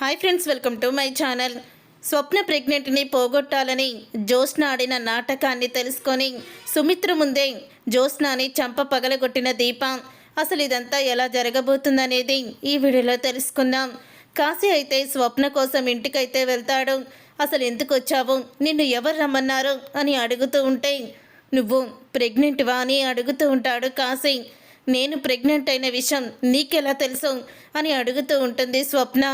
Hi friends welcome to my channel. Swapna ప్రెగ్నెంట్ని పోగొట్టాలని జ్యోత్స్న ఆడిన నాటకాన్ని తెలుసుకొని సుమిత్ర ముందే జ్యోత్స్నాని చంప పగలగొట్టిన దీపం. అసలు ఇదంతా ఎలా జరగబోతుందనేది ఈ వీడియోలో తెలుసుకుందాం. కాశీ అయితే స్వప్న కోసం ఇంటికైతే వెళ్తాడు. అసలు ఎందుకు వచ్చావు? నిన్ను ఎవరు రమ్మన్నారు? అని అడుగుతూ ఉంటే నువ్వు ప్రెగ్నెంట్వా అని అడుగుతూ ఉంటాడు కాశీ. నేను ప్రెగ్నెంట్ అయిన విషయం నీకెలా తెలుసు? అని అడుగుతూ ఉంటుంది స్వప్న.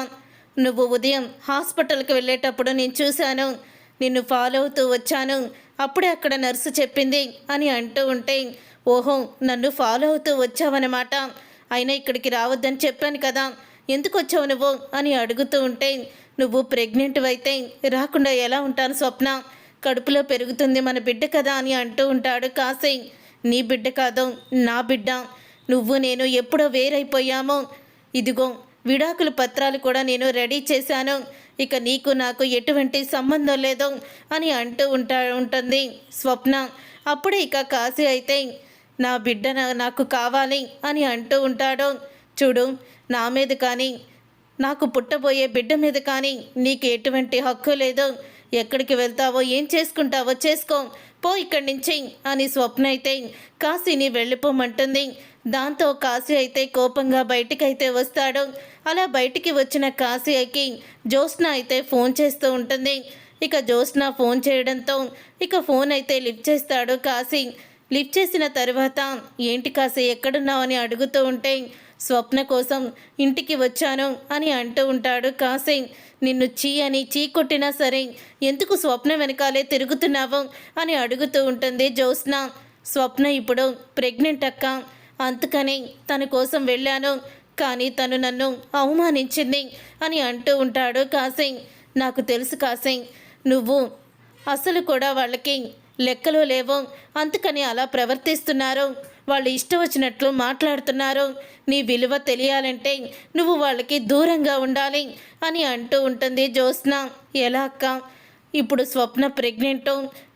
నువ్వు ఉదయం హాస్పిటల్కి వెళ్ళేటప్పుడు నేను చూశాను. నిన్ను ఫాలో అవుతూ వచ్చాను. అప్పుడే అక్కడ నర్సు చెప్పింది అని అంటూ ఉంటే ఓహో నన్ను ఫాలో అవుతూ వచ్చావన్నమాట. అయినా ఇక్కడికి రావద్దని చెప్పాను కదా. ఎందుకు వచ్చావు నువ్వు? అని అడుగుతూ ఉంటే నువ్వు ప్రెగ్నెంట్ అయితే రాకుండా ఎలా ఉంటాను స్వప్న? కడుపులో పెరుగుతుంది మన బిడ్డ కదా అని అంటూ ఉంటాడు కాసే నీ బిడ్డ కాదు నా బిడ్డ. నువ్వు నేను ఎప్పుడో వేరైపోయామో. ఇదిగో విడాకుల పత్రాలు కూడా నేను రెడీ చేశాను. ఇక నీకు నాకు ఎటువంటి సంబంధం లేదు అని అంటూ ఉంటా ఉంటుంది స్వప్న. అప్పుడే ఇక కాశీ అయితే నా బిడ్డ నాకు కావాలి అని అంటూ ఉంటాడు. చూడు నా మీద కానీ నాకు పుట్టబోయే బిడ్డ మీద కానీ నీకు ఎటువంటి హక్కు లేదు. ఎక్కడికి వెళ్తావో ఏం చేసుకుంటావో చేసుకో. పో ఇక్కడి నుంచి అని స్వప్న అయితే కాశీని వెళ్ళిపోమంటుంది. దాంతో కాశీ అయితే కోపంగా బయటికైతే వస్తాడు. అలా బయటికి వచ్చిన కాశీకి జ్యోత్స్న అయితే ఫోన్ చేస్తూ ఉంటుంది. ఇక జ్యోత్స్న ఫోన్ చేయడంతో ఇక ఫోన్ అయితే లిఫ్ట్ చేస్తాడు కాశీ. లిఫ్ట్ చేసిన తర్వాత ఏంటి కాశీ ఎక్కడున్నావు? అని అడుగుతూ ఉంటే స్వప్న కోసం ఇంటికి వచ్చాను అని అంటూ ఉంటాడు. కాసింగ్ నిన్ను చీ అని చీ కొట్టినా సరే ఎందుకు స్వప్న వెనకాలే తిరుగుతున్నావు? అని అడుగుతూ ఉంటుంది జ్యోత్స్న. స్వప్న ఇప్పుడు ప్రెగ్నెంట్ అక్క. అందుకని తన కోసం వెళ్ళాను. కానీ తను నన్ను అవమానించింది అని అంటూ ఉంటాడు కాసింగ్ నాకు తెలుసు కాసింగ్ నువ్వు అసలు కూడా వాళ్ళకి లెక్కలు లేవు. అందుకని అలా ప్రవర్తిస్తున్నారు. వాళ్ళు ఇష్టం వచ్చినట్లు మాట్లాడుతున్నారు. నీ విలువ తెలియాలంటే నువ్వు వాళ్ళకి దూరంగా ఉండాలి అని అంటూ ఉంటుంది జ్యోత్స్న. ఎలా అక్క? ఇప్పుడు స్వప్న ప్రెగ్నెంట్.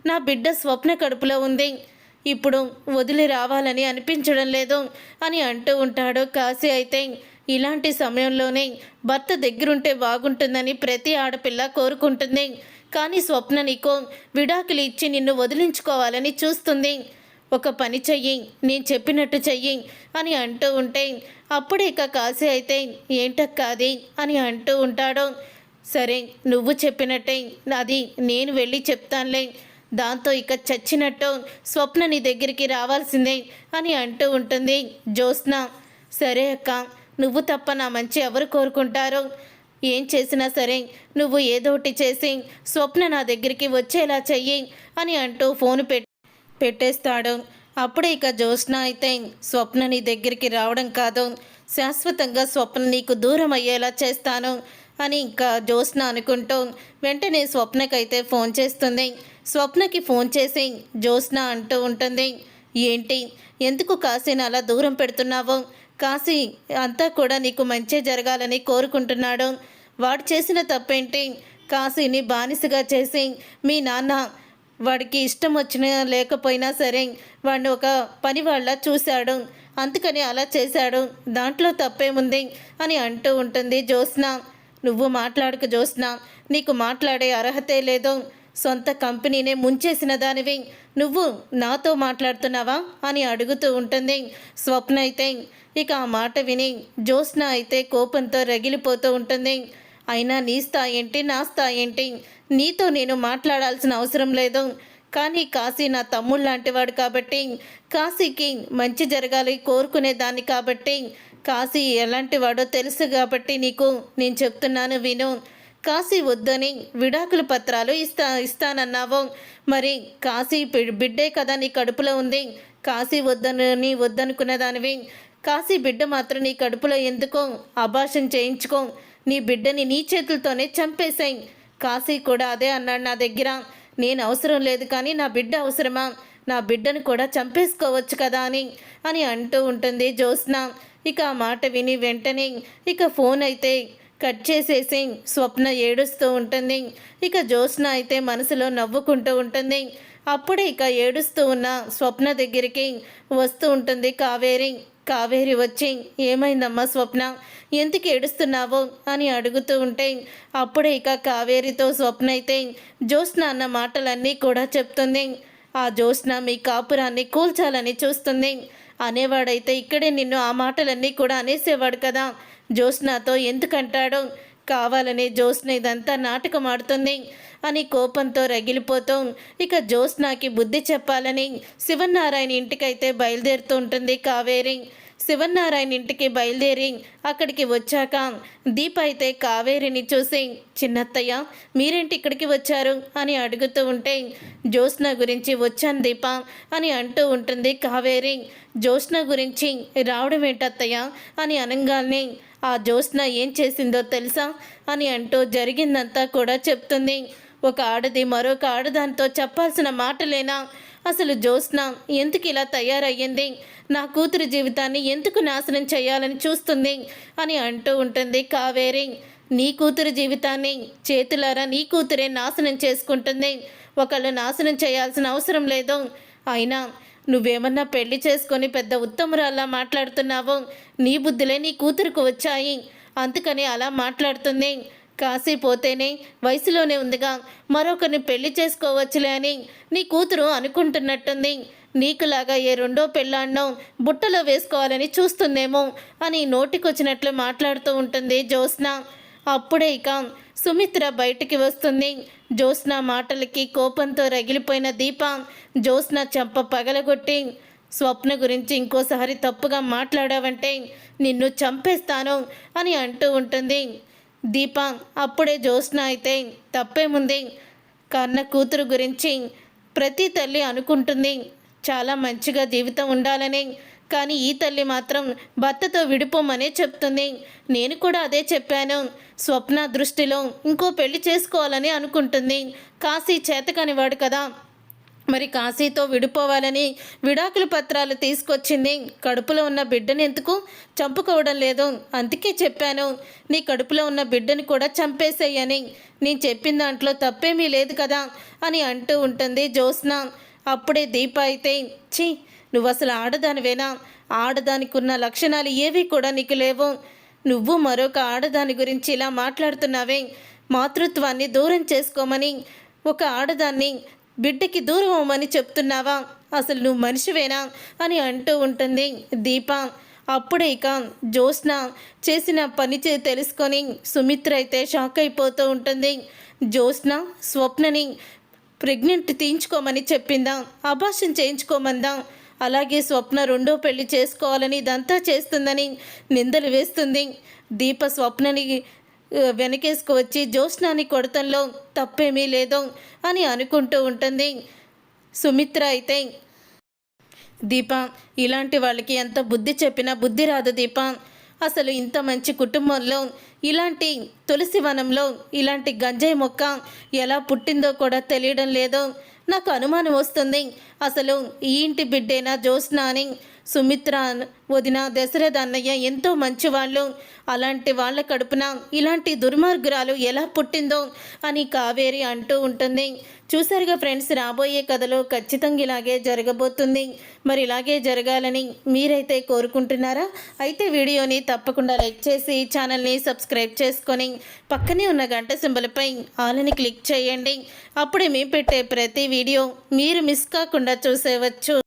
నా బిడ్డ స్వప్న కడుపులో ఉంది. ఇప్పుడు వదిలి రావాలని అనిపించడం లేదు అని అంటూ ఉంటాడు కాశీ అయితే. ఇలాంటి సమయంలోనే భర్త దగ్గరుంటే బాగుంటుందని ప్రతి ఆడపిల్ల కోరుకుంటుంది. కానీ స్వప్న నీకు విడాకులు ఇచ్చి నిన్ను వదిలించుకోవాలని చూస్తుంది. ఒక పని చెయ్యి నేను చెప్పినట్టు చెయ్యి అని అంటూ ఉంటే అప్పుడే ఇక కాశీ అయితే ఏంటక్కాది అని అంటూ ఉంటాడు. సరే నువ్వు చెప్పినట్టే అది నేను వెళ్ళి చెప్తానులే. దాంతో ఇక చచ్చినట్టు స్వప్న నీ దగ్గరికి రావాల్సిందే అని అంటూ ఉంటుంది జ్యోత్స్న. సరే అక్క నువ్వు తప్ప నా మంచి ఎవరు కోరుకుంటారో? ఏం చేసినా సరే నువ్వు ఏదో ఒకటి చేసి స్వప్న నా దగ్గరికి వచ్చేలా చెయ్యి అని అంటూ ఫోన్ పెట్టి పెట్టేస్తాడు. అప్పుడే ఇక జ్యోత్స్న అయితే స్వప్న నీ దగ్గరికి రావడం కాదు. శాశ్వతంగా స్వప్న నీకు దూరం అయ్యేలా చేస్తాను అని ఇంకా జ్యోత్స్న అనుకుంటూ వెంటనే స్వప్నకైతే ఫోన్ చేస్తుంది. స్వప్నకి ఫోన్ చేసి జ్యోత్స్న అంటూ ఉంటుంది. ఏంటి? ఎందుకు కాశీని అలా దూరం పెడుతున్నావు? కాశీ అంతా కూడా నీకు మంచి జరగాలని కోరుకుంటున్నాడు. వాడు చేసిన తప్పేంటి? కాశీని బానిసగా చేసి మీ నాన్న వాడికి ఇష్టం వచ్చినా లేకపోయినా సరే వాడిని ఒక పని వాళ్ళ చూశాడు. అందుకని అలా చేశాడు. దాంట్లో తప్పేముంది అని అంటూ ఉంటుంది జ్యోత్స్న. నువ్వు మాట్లాడక జ్యోత్స్న. నీకు మాట్లాడే అర్హతే లేదు. సొంత కంపెనీనే ముంచేసిన దానివి. నువ్వు నాతో మాట్లాడుతున్నావా అని అడుగుతూ ఉంటుంది స్వప్న అయితే. ఇక ఆ మాట విని జ్యోత్స్న అయితే కోపంతో రగిలిపోతూ ఉంటుంది. అయినా నీ స్థాయి ఏంటి నా స్థాయి ఏంటి? నీతో నేను మాట్లాడాల్సిన అవసరం లేదు. కానీ కాశీ నా తమ్ముడు లాంటివాడు కాబట్టి కాశీకి మంచి జరగాలి కోరుకునేదాన్ని కాబట్టి కాశీ ఎలాంటి వాడో తెలుసు కాబట్టి నీకు నేను చెప్తున్నాను విను. కాశీ వద్దని విడాకుల పత్రాలు ఇస్తా ఇస్తానన్నావు. మరి కాశీ బిడ్డే కదా నీ కడుపులో ఉంది. కాశీ వద్దని వద్దనుకున్న దానివి. కాశీ బిడ్డ మాత్రం నీ కడుపులో ఎందుకో? అభాషం చేయించుకో. నీ బిడ్డని నీ చేతులతోనే చంపేశాయి. కాశీ కూడా అదే అన్నాడు నా దగ్గర. నేను అవసరం లేదు కానీ నా బిడ్డ అవసరమా? నా బిడ్డను కూడా చంపేసుకోవచ్చు కదా అని అని అంటూ ఉంటుంది జ్యోత్స్న. ఇక ఆ మాట విని వెంటనే ఇక ఫోన్ అయితే కట్ చేసేసి స్వప్న ఏడుస్తూ ఉంటుంది. ఇక జ్యోత్స్న అయితే మనసులో నవ్వుకుంటూ ఉంటుంది. అప్పుడే ఇక ఏడుస్తూ ఉన్న స్వప్న దగ్గరికి వస్తూ ఉంటుంది కావేరి. కావేరి వచ్చి ఏమైందమ్మా స్వప్న? ఎందుకు ఏడుస్తున్నావో? అని అడుగుతూ ఉంటే అప్పుడే ఇక కావేరితో స్వప్న అయితే జ్యోత్స్న అన్న మాటలన్నీ కూడా చెప్తుంది. ఆ జ్యోత్స్న మీ కాపురాన్ని కూల్చాలని చూస్తుంది. అనేవాడైతే ఇక్కడే నిన్ను ఆ మాటలన్నీ కూడా అనేసేవాడు కదా. జ్యోత్స్నతో ఎందుకంటాడో? కావాలని జ్యోత్స్న ఇదంతా నాటకం ఆడుతుంది అని కోపంతో రగిలిపోతూ ఇక జ్యోత్స్నాకి బుద్ధి చెప్పాలని శివనారాయణ ఇంటికైతే బయలుదేరుతూ ఉంటుంది కావేరి. శివనారాయణ ఇంటికి బయలుదేరి అక్కడికి వచ్చాక దీప అయితే కావేరిని చూసి చిన్నత్తయ్య మీరేంటి ఇక్కడికి వచ్చారు? అని అడుగుతూ ఉంటే జ్యోత్స్న గురించి వచ్చాను దీప అని అంటూ ఉంటుంది కావేరి. జ్యోత్స్న గురించి రావడం ఏంటత్తయ్య? అని అనగానే ఆ జ్యోత్స్న ఏం చేసిందో తెలుసా? అని అంటూ జరిగిందంతా కూడా చెప్తుంది. ఒక ఆడది మరొక ఆడదానితో చెప్పాల్సిన మాటలేనా? అసలు జ్యోత్స్న ఎందుకు ఇలా తయారయ్యింది? నా కూతురు జీవితాన్ని ఎందుకు నాశనం చేయాలని చూస్తుంది? అని అంటూ ఉంటుంది కావేరి. నీ కూతురు జీవితాన్ని చేతులారా నీ కూతురే నాశనం చేసుకుంటుంది. ఒకళ్ళు నాశనం చేయాల్సిన అవసరం లేదు. అయినా నువ్వేమన్నా పెళ్ళి చేసుకొని పెద్ద ఉత్తమురాల్లా మాట్లాడుతున్నావు? నీ బుద్ధులే నీ కూతురుకు వచ్చాయి. అందుకని అలా మాట్లాడుతుంది. కాసేపోతేనే వయసులోనే ఉందిగా. మరొకరిని పెళ్ళి చేసుకోవచ్చులే అని నీ కూతురు అనుకుంటున్నట్టుంది. నీకులాగా ఏ రెండో పెళ్ళాన్నో బుట్టలో వేసుకోవాలని చూస్తుందేమో అని నోటికొచ్చినట్లు మాట్లాడుతూ ఉంటుంది జ్యోత్స్న. అప్పుడే ఇక సుమిత్ర బయటికి వస్తుంది. జ్యోత్స్న మాటలకి కోపంతో రగిలిపోయిన దీప జ్యోత్స్న చెంప పగలగొట్టి స్వప్న గురించి ఇంకోసారి తప్పుగా మాట్లాడావంటే నిన్ను చంపేస్తాను అని అంటూ ఉంటుంది. దీప అప్పుడే జ్యోత్స్న అయితే తప్పేముంది? కన్న కూతురు గురించి ప్రతి తల్లి అనుకుంటుంది. చాలా మంచిగా జీవితం ఉండాలని. కానీ ఈ తల్లి మాత్రం భర్తతో విడిపోమనే చెప్తుంది. నేను కూడా అదే చెప్పాను. స్వప్న దృష్టిలో ఇంకో పెళ్ళి చేసుకోవాలని అనుకుంటుంది. కాశీ చేతకనివాడు కదా. మరి కాశీతో విడిపోవాలని విడాకుల పత్రాలు తీసుకొచ్చింది. కడుపులో ఉన్న బిడ్డని ఎందుకు చంపుకోవడం లేదు? అందుకే చెప్పాను నీ కడుపులో ఉన్న బిడ్డని కూడా చంపేసేయని. నేను చెప్పిన దాంట్లో తప్పేమీ లేదు కదా అని అంటూ ఉంటుంది జ్యోత్స్న. అప్పుడే దీప అయితే ఛీ నువ్వు అసలు ఆడదానివేనా? ఆడదానికి ఉన్న లక్షణాలు ఏవి కూడా నీకు లేవు. నువ్వు మరొక ఆడదాని గురించి ఇలా మాట్లాడుతున్నావే. మాతృత్వాన్ని దూరం చేసుకోమని ఒక ఆడదాన్ని బిడ్డకి దూరం అవ్వమని చెప్తున్నావా? అసలు నువ్వు మనిషివేనా? అని అంటూ ఉంటుంది దీప. అప్పుడే ఇక జ్యోత్స్న చేసిన పని చే తెలుసుకొని సుమిత్ర అయితే షాక్ అయిపోతూ ఉంటుంది. జ్యోత్స్న స్వప్నని ప్రెగ్నెంట్ తీయించుకోమని చెప్పిందా? అభాషం చేయించుకోమందా? అలాగే స్వప్న రెండో పెళ్ళి చేసుకోవాలని ఇదంతా చేస్తుందని నిందలు వేస్తుంది. దీప స్వప్నని వెనకేసుకు వచ్చి జ్యోత్స్నాని కొడతంలో తప్పేమీ లేదు అని అనుకుంటూ ఉంటుంది సుమిత్ర అయితే. దీప ఇలాంటి వాళ్ళకి ఎంత బుద్ధి చెప్పినా బుద్ధి రాదు దీప. అసలు ఇంత మంచి కుటుంబంలో ఇలాంటి తులసి వనంలో ఇలాంటి గంజాయి మొక్క ఎలా పుట్టిందో కూడా తెలియడం లేదు. నాకు అనుమానం వస్తుంది. అసలు ఈ ఇంటి బిడ్డేనా జ్యోత్స్నాని? సుమిత్ర వదిన దశరథ అన్నయ్య ఎంతో మంచివాళ్ళు. అలాంటి వాళ్ళ కడుపున ఇలాంటి దుర్మార్గురాలు ఎలా పుట్టిందో అని కావేరి అంటూ ఉంటుంది. చూసారుగా ఫ్రెండ్స్ రాబోయే కథలో ఖచ్చితంగా ఇలాగే జరగబోతుంది. మరి ఇలాగే జరగాలని మీరైతే కోరుకుంటున్నారా? అయితే వీడియోని తప్పకుండా లైక్ చేసి ఛానల్ని సబ్స్క్రైబ్ చేసుకొని పక్కనే ఉన్న గంట సింబలపై ఆలని క్లిక్ చేయండి. అప్పుడే మేము పెట్టే ప్రతి వీడియో మీరు మిస్ కాకుండా చూసేవచ్చు.